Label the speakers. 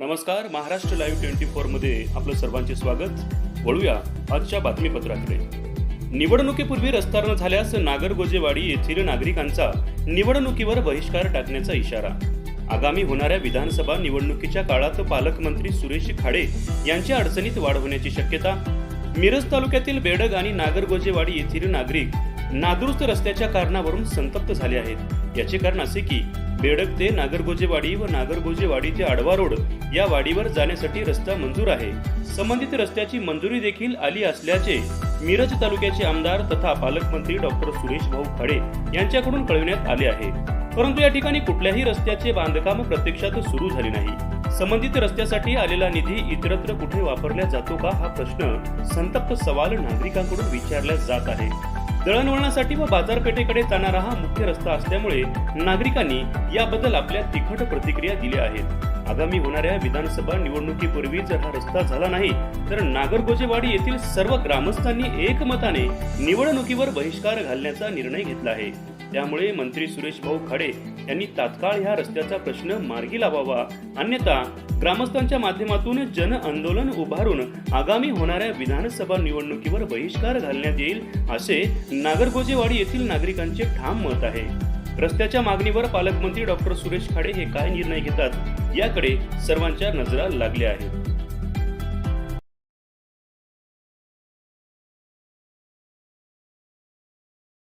Speaker 1: नमस्कार Maharashtra live twenty फोरमध्ये आपलं सर्वांचे स्वागत. वळूया आजच्या बातमीपत्राकडे. निवडणुकीपूर्वी रस्ता न झाल्यास नागरगोजेवाडी येथील नागरिकांचा निवडणुकीवर बहिष्कार टाकण्याचा इशारा. आगामी होणाऱ्या विधानसभा निवडणुकीच्या काळात पालकमंत्री सुरेश खाडे यांच्या अडचणीत वाढ होण्याची शक्यता मिरज तालुक्यातील बेडग आणि नागरगोजेवाडी येथील नागरिक नादुरुस्त रस्त्याच्या कारणावरून संतप्त झाले आहेत. याचे कारण असे की बेडक ते नागरगोजेवाडी व नागरगोजेवाडी ते आडवा रोड या वाडीवर जाण्यासाठी रस्ता मंजूर आहे. संबंधित रस्त्याची मंजुरी देखील आली असल्याचे मिरज तालुक्याचे आमदार तथा पालकमंत्री डॉक्टर सुरेश भाऊ खाडे यांच्याकडून कळविण्यात आले आहे. परंतु या ठिकाणी कुठल्याही रस्त्याचे बांधकाम प्रत्यक्षात सुरू झाले नाही. संबंधित रस्त्यासाठी आलेला निधी इतरत्र कुठे वापरला जातो का हा प्रश्न संतप्त सवाल नागरिकांकडून विचारला जात आहे. दळणवळणासाठी व बाजारपेठेकडे जाणारा हा मुख्य रस्ता असल्यामुळे नागरिकांनी याबद्दल आपल्या तिखट प्रतिक्रिया दिल्या आहेत. आगामी होणाऱ्या विधानसभा निवडणुकीपूर्वी जर हा रस्ता झाला नाही तर नागरगोजेवाडी येथील सर्व ग्रामस्थांनी एकमताने निवडणुकीवर बहिष्कार घालण्याचा निर्णय घेतला आहे. त्यामुळे मंत्री सुरेश भाऊ खाडे यांनी तात्काळ ह्या रस्त्याचा प्रश्न मार्गी लावावा. अन्यथा ग्रामस्थांच्या माध्यमातून जन आंदोलन उभारून आगामी होणाऱ्या विधानसभा निवडणुकीवर बहिष्कार घालण्यात येईल असे नागरगोजेवाडी येथील नागरिकांचे ठाम मत आहे. रस्त्याच्या मागणीवर पालकमंत्री डॉक्टर सुरेश खाडे हे काय निर्णय घेतात याकडे सर्वांच्या नजरा लागल्या आहेत.